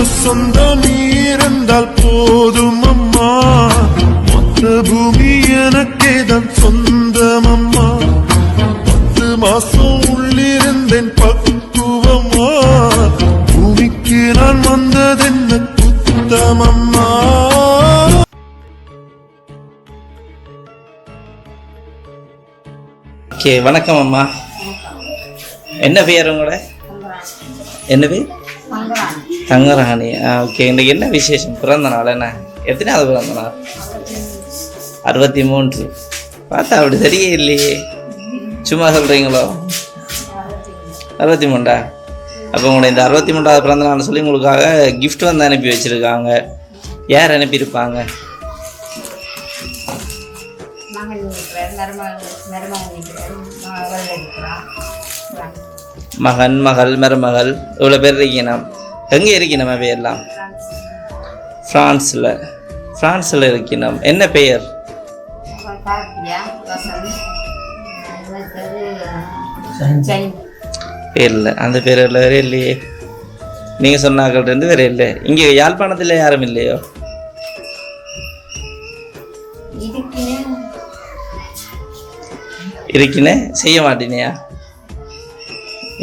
ஒரு சொந்தம் நீ இருந்தால் போதும் அம்மா. மொத்த பூமி எனக்கே தான் சொந்தம் அம்மா. பத்து மாசம் உள்ளிருந்தேன் பக்குவமா பூமிக்கு நான் வந்ததென்ன குத்தமம்மா ஓகே வணக்கம் அம்மா. என்ன பேர் உங்களோட? என்ன பேர்? தங்கராணி. ஆ ஓகே இன்னைக்கு என்ன விசேஷம்? பிறந்த நாள் என்ன? எத்தனையாவது பிறந்த நாள்? அறுபத்தி மூன்று பார்த்தா அப்படி சரியே இல்லையே. சும்மா சொல்கிறீங்களோ அறுபத்தி மூன்றா அப்போ உங்களோட இந்த அறுபத்தி மூன்றாவது பிறந்த நாள் சொல்லி உங்களுக்காக கிஃப்ட் வந்து அனுப்பி வச்சுருக்காங்க. யார் அனுப்பியிருப்பாங்க? மகன் மகள் மருமகள். இவ்வளோ பேர் இருக்கணும் எங்கே இருக்கணும் அவையெல்லாம் ஃப்ரான்ஸில் ஃப்ரான்ஸில் இருக்கணும் என்ன பெயர்? இல்லை அந்த பேர் வேறு இல்லையே. நீங்கள் சொன்னாக்கிட்டேருந்து வேறு இல்லை. இங்கே யாழ்ப்பாணத்தில் யாரும் இல்லையோ? இருக்கினே? செய்ய மாட்டேனியா?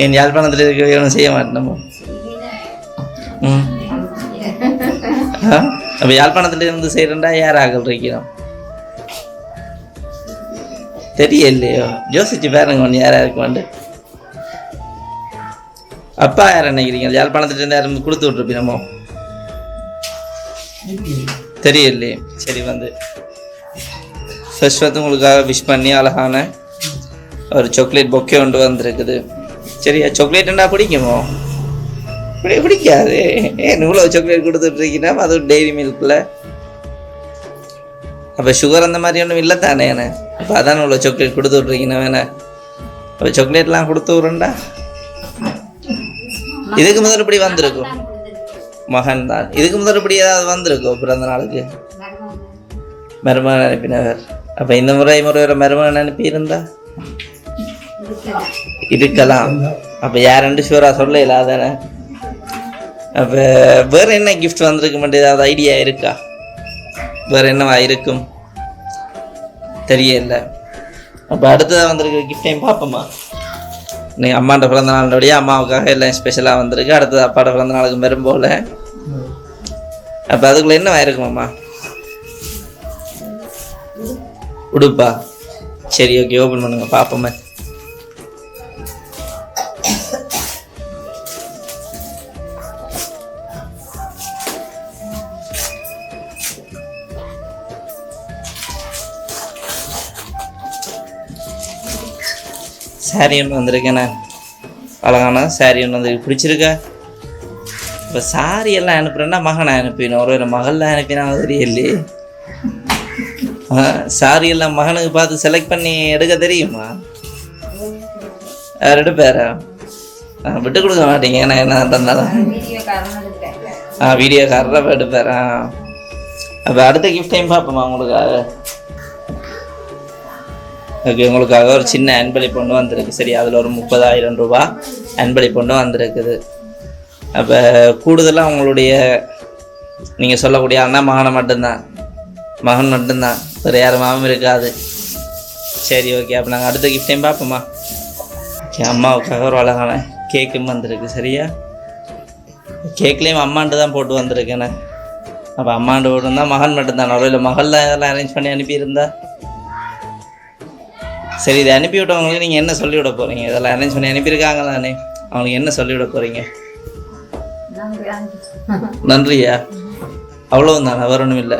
என் யாழ்ப்பாணத்தில் இருக்கிற செய்ய மாட்டேனமோ அப்போ யாழ்ப்பாணத்துலேருந்து செய்கிறேன்டா யார் ஆகல் இருக்கணும் தெரியலையோ? யோசிச்சு பாருங்க ஒன்று யாரா இருக்குமாண்டு அப்பா யார் நினைக்கிறீங்க? யாழ்ப்பாணத்துல இருந்து யாரும் கொடுத்து விட்ருப்பீனமோ தெரியலையே. சரி வந்து. ஃபர்ஸ்ட் வந்து உங்களுக்காக விஷ் பண்ணி அழகான ஒரு சாக்லேட் பொக்கே கொண்டு வந்திருக்குது. சரியா? சாக்லேட் என்ன பிடிக்குமோ இப்படி பிடிக்காது. ஏன் இவ்வளோ சாக்லேட் கொடுத்துட்ருக்கீங்கன்னா அதுவும் டெய்ரி மில்கில் அப்போ சுகர் அந்த மாதிரி ஒன்றும் இல்லை தானே என்ன? அப்போ அதான் இவ்வளோ சாக்லேட் கொடுத்து விட்ருக்கீங்க வேணா அப்போ சாக்லேட்லாம் கொடுத்து விட்றேன்டா. இதுக்கு முதல் இப்படி வந்திருக்கும். மகன் தான். இதுக்கு முதல் இப்படி ஏதாவது வந்திருக்கோ பிறந்த நாளுக்கு. மருமகன் அனுப்பினவர். அப்போ இந்த முறை முறை ஒரு மருமகன் அனுப்பியிருந்தா? இருக்கலாம். அப்போ யாருன்னு ஷூரா சொல்ல இல்லாதானே அப்போ வேறு என்ன கிஃப்ட் வந்திருக்க மாட்டேது அது ஐடியா இருக்கா? வேறு என்னவா இருக்கும்? தெரியல. அப்போ அடுத்ததாக வந்திருக்க கிஃப்டையும் பார்ப்போமா? நீ அம்மாண்ட பிறந்த நாளுடைய அம்மாவுக்காக எல்லாம் ஸ்பெஷலாக வந்திருக்கு. அடுத்தது அப்பாட பிறந்த நாளுக்கு வரும் அப்போ அதுக்குள்ள என்னவா இருக்குமாம்மா? உடுப்பா. சரி ஓகே ஓப்பன் பண்ணுங்க. பார்ப்போமே. சாரி ஒன்று வந்திருக்கேண்ணே அழகான சாரி ஒன்று வந்து பிடிச்சிருக்கா. இப்போ சாரி எல்லாம் அனுப்புகிறேன்னா மகனை அனுப்பினோம் ஒருவேளை மகளில் அனுப்பினா தெரியலையே. ஆ சாரி எல்லாம் மகனுக்கு பார்த்து செலக்ட் பண்ணி எடுக்க தெரியுமா? யார் பேரா? ஆ விட்டு கொடுக்க மாட்டீங்க. ஏன்னா என்ன இருந்தாலும் ஆ வீடியோ கரெக்டாக எடுப்பாரா அப்போ அடுத்த கிஃப்ட் டைம் பார்ப்போமா உங்களுக்காக? ஓகே உங்களுக்காக ஒரு சின்ன அன்பளிப்பு ஒன்று வந்திருக்கு. சரி அதில் ஒரு முப்பதாயிரம் ரூபா அன்பளிப்பு ஒன்று வந்திருக்குது. அப்போ கூடுதலாக உங்களுடைய நீங்கள் சொல்லக்கூடிய அண்ணா மகனை மட்டும்தான். மகன் மட்டும்தான். வேறு யாருமாவும் இருக்காது. சரி ஓகே அப்போ நாங்கள் அடுத்த கிஃப்டையும் பார்ப்போம்மா. பார்ப்போமா ஓகே அம்மாவுக்காக ஒரு அழகான கேக்கும் வந்திருக்கு. சரியா? கேக்லேயும் அம்மாண்டு தான் போட்டு வந்திருக்கேனே. அப்போ அம்மாண்டு போட்டிருந்தா மகன் மட்டும்தான். நடுவில் மகள் தான் இதெல்லாம் அரேஞ்ச் பண்ணி அனுப்பியிருந்தா? சரி இதை அனுப்பி விட்டவங்களுக்கு நீங்கள் என்ன சொல்லிவிட போகிறீங்க இதெல்லாம் அரேஞ்ச் பண்ணி அனுப்பியிருக்காங்க தானே அவங்களுக்கு என்ன சொல்லிவிட போகிறீங்க நன்றியா? அவ்வளவும் தானே வேற ஒன்றும் இல்லை.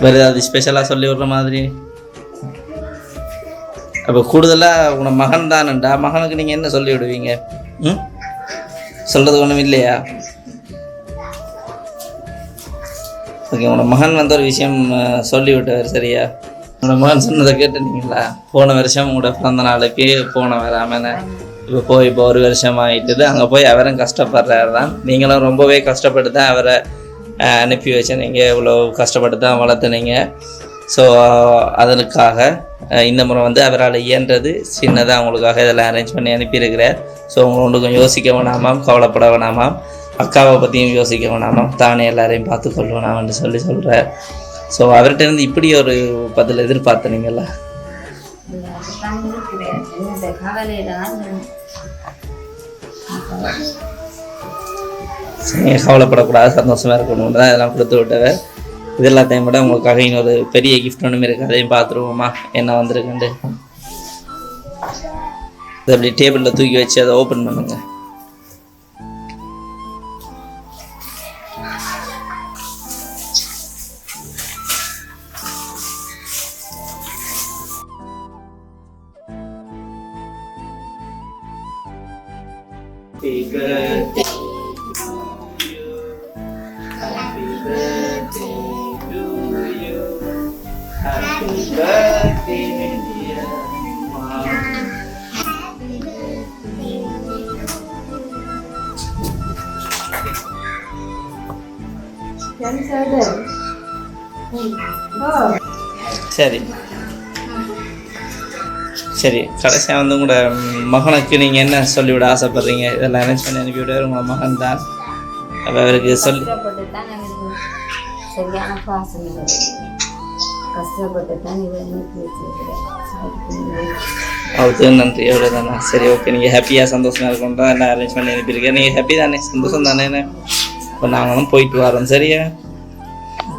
வேறு ஏதாவது ஸ்பெஷலாக சொல்லி விடுற மாதிரி? அப்போ கூடுதலாக உன மகன் தானண்டா? மகனுக்கு நீங்கள் என்ன சொல்லி விடுவீங்க? ம்? சொல்கிறது ஒன்றும் இல்லையா? ஓகே உன மகன் வந்து ஒரு விஷயம் சொல்லிவிட்டார் சொல்லி விட்டார் சரியா? உங்களோட மகன் சொன்னதை கேட்டுனீங்களா போன வருஷம் உங்களோட பிறந்த நாளுக்கு போன வராமன. இப்போ போய் இப்போ ஒரு வருஷம் ஆகிட்டுது அங்கே போய் அவரும் கஷ்டப்படுறாரு தான். நீங்களும் ரொம்பவே கஷ்டப்பட்டு தான் அவரை அனுப்பி வச்சு நீங்கள் இவ்வளோ கஷ்டப்பட்டு தான் வளர்த்துனீங்க. ஸோ அதற்காக இந்த முறை வந்து அவரால் இயன்றது சின்னதாக அவங்களுக்காக இதெல்லாம் அரேஞ்ச் பண்ணி அனுப்பியிருக்கிறார். ஸோ உங்களை ஒன்றுக்கும் யோசிக்க வேணாமாம் கவலைப்பட வேணாமாம். அக்காவை பற்றியும் யோசிக்க வேணாமாம். தானே எல்லாரையும் பார்த்து கொள்வேணாம்னு சொல்லி சொல்கிறார் ஸோ அவர்கிட்ட இருந்து இப்படி ஒரு பதில் எதிர்பார்த்தனீங்களா அதுதான் நீங்கள் கவலைப்படக்கூடாது சந்தோஷமாக இருக்கணும். தான் இதெல்லாம் கொடுத்து விட்டவர். இது எல்லாத்தையும் விட உங்களுக்காக இன்னொரு பெரிய கிஃப்ட் ஒன்றுமே இருக்குது அதையும் பார்த்துருவோமா? என்ன வந்திருக்குண்டு இதை அப்படி டேபிளில் தூக்கி வச்சு அதை ஓப்பன் பண்ணுங்க. Happy birthday to you. Happy birthday to you. Happy birthday, dear mom. சரி சரி கடைசியாக வந்து உங்களோட மகனுக்கு நீங்கள் என்ன சொல்லிவிட ஆசைப்படுறீங்க இதெல்லாம் அரேஞ்ச் பண்ணி அனுப்பிவிடுவார் உங்கள் மகன் தான் அப்போ அவருக்கு சொல்லி கஷ்டப்பட்டு தான் எனக்கு சரியான பாசம் இல்லை. கஷ்டப்பட்டு தான் இதை அனுப்பி வச்சிருக்கிறேன் அதுக்கு நன்றி. அவருக்கு நன்றி எவ்வளோ தானே சரி ஓகே நீங்கள் ஹாப்பியாக சந்தோஷமாக இருக்கணும் தான் எல்லாம் அரேஞ்ச் பண்ணி அனுப்பியிருக்கேன் நீங்கள் ஹாப்பி தானே சந்தோஷம் தானே இப்போ நாங்களும் போயிட்டு வரோம் சரியா